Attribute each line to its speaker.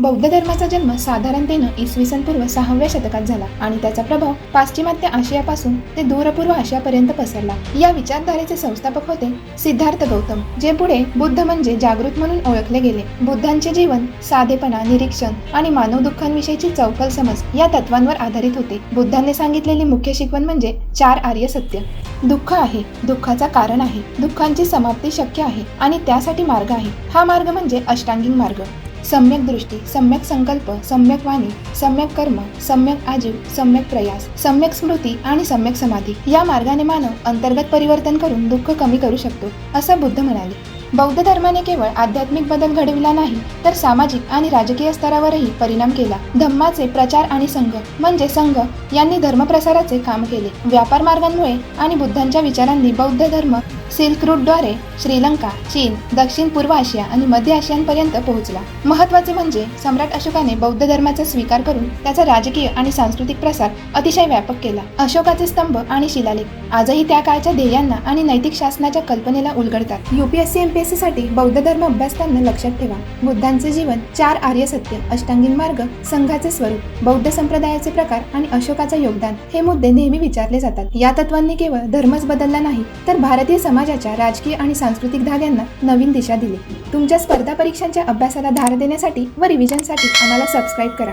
Speaker 1: बौद्ध धर्माचा जन्म साधारणतेनं इसवी सन पूर्व सहाव्या शतकात झाला आणि त्याचा प्रभाव पाश्चिमात्य आशियापासून ते दूरपूर्व आशियापर्यंत पसरला. या विचारधारेचे संस्थापक होते सिद्धार्थ गौतम जे पुढे बुद्ध म्हणजे जागृत म्हणून ओळखले गेले. बुद्धांचे जीवन साधेपणा निरीक्षण आणि मानव दुःखांविषयीची चौकल समज या तत्वांवर आधारित होते. बुद्धांनी सांगितलेली मुख्य शिकवण म्हणजे चार आर्य सत्य. दुःख आहे दुःखाचा कारण आहे दुःखांची समाप्ती शक्य आहे आणि त्यासाठी मार्ग आहे. हा मार्ग म्हणजे अष्टांगिक मार्ग. सम्यक दृष्टी सम्यक संकल्प सम्यक वाणी सम्यक कर्म सम्यक आजीव सम्यक प्रयास सम्यक स्मृती आणि सम्यक समाधी. या मार्गाने मानव अंतर्गत परिवर्तन करून दुःख कमी करू शकतो असं बुद्ध म्हणाले. बौद्ध धर्माने केवळ आध्यात्मिक बदल घडविला नाही तर सामाजिक आणि राजकीय स्तरावरही परिणाम केला. धम्माचे प्रचार आणि संघ म्हणजे संघ यांनी धर्मप्रसाराचे काम केले. व्यापार मार्गांमुळे आणि बुद्धांच्या विचारांनी बौद्ध धर्म सिल्क रूटद्वारे श्रीलंका चीन दक्षिण पूर्व आशिया आणि मध्य आशियांपर्यंत पोहोचला. महत्त्वाचे म्हणजे सम्राट अशोकाने बौद्ध धर्माचा स्वीकार करून त्याचा राजकीय आणि सांस्कृतिक प्रसार अतिशय व्यापक केला. अशोकाचे स्तंभ आणि शिलालेख आजही त्या काळच्या ध्येयांना आणि नैतिक शासनाच्या कल्पनेला उलगडतात. युपीएससी एमपीएससी साठी बौद्ध धर्म अभ्यासताना लक्षात ठेवा. बुद्धांचे जीवन चार आर्य सत्य अष्टांगीन मार्ग संघाचे स्वरूप बौद्ध संप्रदायाचे प्रकार आणि अशोकाचं योगदान हे मुद्दे नेहमी विचारले जातात. या तत्वांनी केवळ धर्मच बदलला नाही तर भारतीय समाजाच्या राजकीय आणि सांस्कृतिक धाग्यांना नवीन दिशा दिली. तुमच्या स्पर्धा परीक्षांच्या अभ्यासाला धार देण्यासाठी व रिव्हिजनसाठी आम्हाला सबस्क्राईब करा.